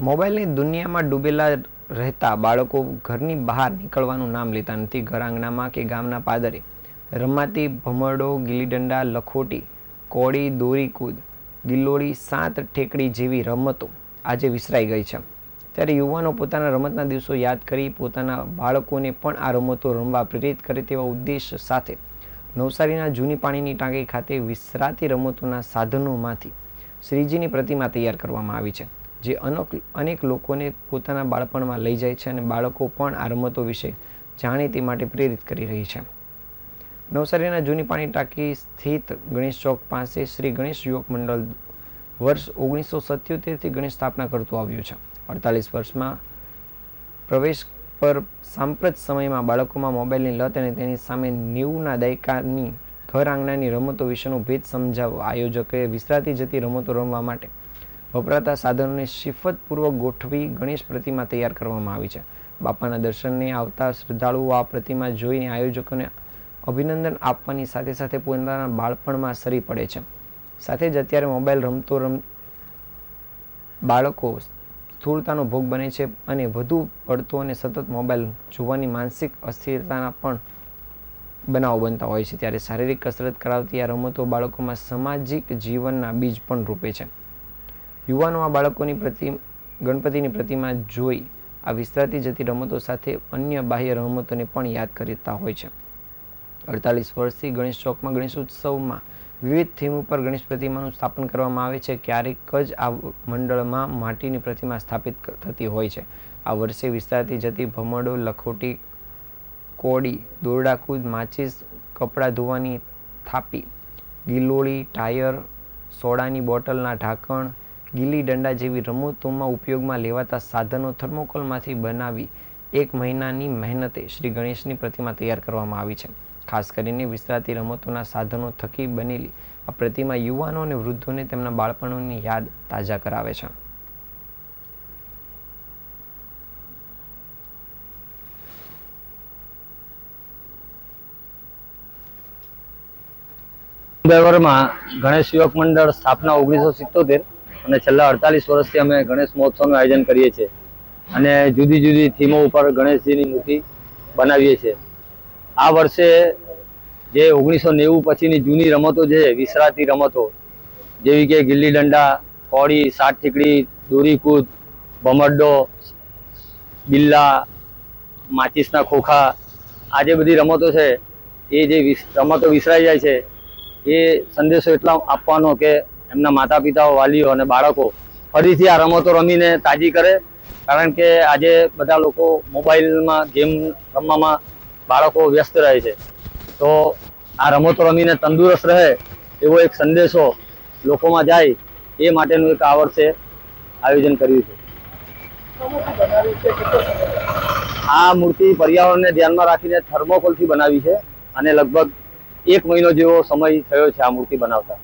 મોબાઈલની દુનિયામાં ડૂબેલા રહેતા બાળકો ઘરની બહાર નીકળવાનું નામ લેતા નથી. ઘર આંગણામાં કે ગામના પાદરે રમાતી ભમરડો, ગીલીડંડા, લખોટી, કોળી, દોરીકૂદ ગિલ્લોડી સાત ઠેકડી જેવી રમતો આજે વિસરાઈ ગઈ છે. ત્યારે યુવાનો પોતાના રમતના દિવસો યાદ કરી પોતાના બાળકોને પણ આ રમતો રમવા પ્રેરિત કરે તેવા ઉદ્દેશ સાથે નવસારીના જૂની પાણીની ટાંકી ખાતે વિસરાતી રમતોના સાધનોમાંથી શ્રીજીની પ્રતિમા તૈયાર કરવામાં આવી છે. જે અનેક અનેક લોકોને પોતાના બાળપણમાં લઈ જાય છે અને બાળકો પણ આ રમતો વિશે જાણે તે માટે પ્રેરિત કરી રહી છે. નવસારીના જૂની પાણી ટાંકી સ્થિત ગણેશ ચોક પાસે શ્રી ગણેશ યુવક મંડળ વર્ષ ઓગણીસો સત્યોતેરથી ગણેશ સ્થાપના કરતું આવ્યું છે. અડતાલીસ વર્ષમાં પ્રવેશ પર સાંપ્રત સમયમાં બાળકોમાં મોબાઈલની લત અને તેની સામે નેવુંના દાયકાની ઘર આંગણાની રમતો વિશેનો ભેદ સમજાવવા આયોજકે વિસરાતી જતી રમતો રમવા માટે વપરાતા સાધનોને શિફતપૂર્વક ગોઠવી ગણેશ પ્રતિમા તૈયાર કરવામાં આવી છે. બાપાના દર્શનને આવતા શ્રદ્ધાળુઓ આ પ્રતિમા જોઈને આયોજકોને અભિનંદન આપવાની સાથે સાથે પોતાના બાળપણમાં સરી પડે છે. સાથે જ અત્યારે મોબાઈલ રમતો રમ બાળકો સ્થૂળતાનો ભોગ બને છે અને વધુ પડતો અને સતત મોબાઈલ જોવાની માનસિક અસ્થિરતાના પણ બનાવો બનતા હોય છે. ત્યારે શારીરિક કસરત કરાવતી આ રમતો બાળકોમાં સામાજિક જીવનના બીજ પણ રૂપે છે. યુવાનો આ બાળકોની પ્રતિ, ગણપતિની પ્રતિમા જોઈ આ વિસ્તરાતી જતી રમતો સાથે અન્ય બાહ્ય રમતોને પણ યાદ કરતા હોય છે. અડતાલીસ વર્ષથી ગણેશ ચોકમાં ગણેશ ઉત્સવમાં વિવિધ થીમ ઉપર ગણેશ પ્રતિમાનું સ્થાપન કરવામાં આવે છે. ક્યારેક જ આ મંડળમાં માટીની પ્રતિમા સ્થાપિત થતી હોય છે. આ વર્ષે વિસ્તારથી જતી ભમરડો, લખોટી, કોડી દોરડાકૂદ માચીસ, કપડાં ધોવાની થાપી, ગિલોળી, ટાયર, સોડાની બોટલના ઢાંકણ ગીલી દંડા જેવી રમતોમાં ઉપયોગમાં લેવાતા સાધનો થર્મોકોલમાંથી બનાવી એક મહિનાની મહેનતે શ્રી ગણેશની પ્રતિમા તૈયાર કરવામાં આવી છે. ખાસ કરીને વિસરાતી રમતોના સાધનો થકી બનેલી આ પ્રતિમા યુવાનો અને વૃદ્ધોને તેમના બાળપણોની યાદ તાજા કરાવે છે. ગણેશ યુવક મંડળ સ્થાપના ઓગણીસો સિત્તોતેર અને છેલ્લા અડતાલીસ વર્ષથી અમે ગણેશ મહોત્સવનું આયોજન કરીએ છીએ. અને જુદી જુદી થીમો ઉપર ગણેશજીની મૂર્તિ બનાવીએ છીએ. આ વર્ષે જે ઓગણીસો નેવું પછીની જૂની રમતો છે વિસરાતી રમતો, જેવી કે ગિલ્લી દંડા કોળી, સાત ઠીકડી દોરીકૂદ ભમરડો, બિલ્લા, માચીસના ખોખા, આ જે બધી રમતો છે, એ જે રમતો વિસરાઈ જાય છે, એ સંદેશો એટલા આપવાનો કે એમના માતા પિતાઓ વાલીઓ અને બાળકો ફરીથી આ રમતો રમીને તાજી કરે. કારણ કે આજે બધા લોકો મોબાઈલમાં ગેમ રમવામાં બાળકો વ્યસ્ત રહે છે. તો આ રમતો રમીને તંદુરસ્ત રહે એવો એક સંદેશો લોકોમાં જાય એ માટેનું એક આવડશે આયોજન કર્યું છે. આ મૂર્તિ પર્યાવરણને ધ્યાનમાં રાખીને થર્મોકોલથી બનાવી છે અને લગભગ એક મહિનો જેવો સમય થયો છે આ મૂર્તિ બનાવતા.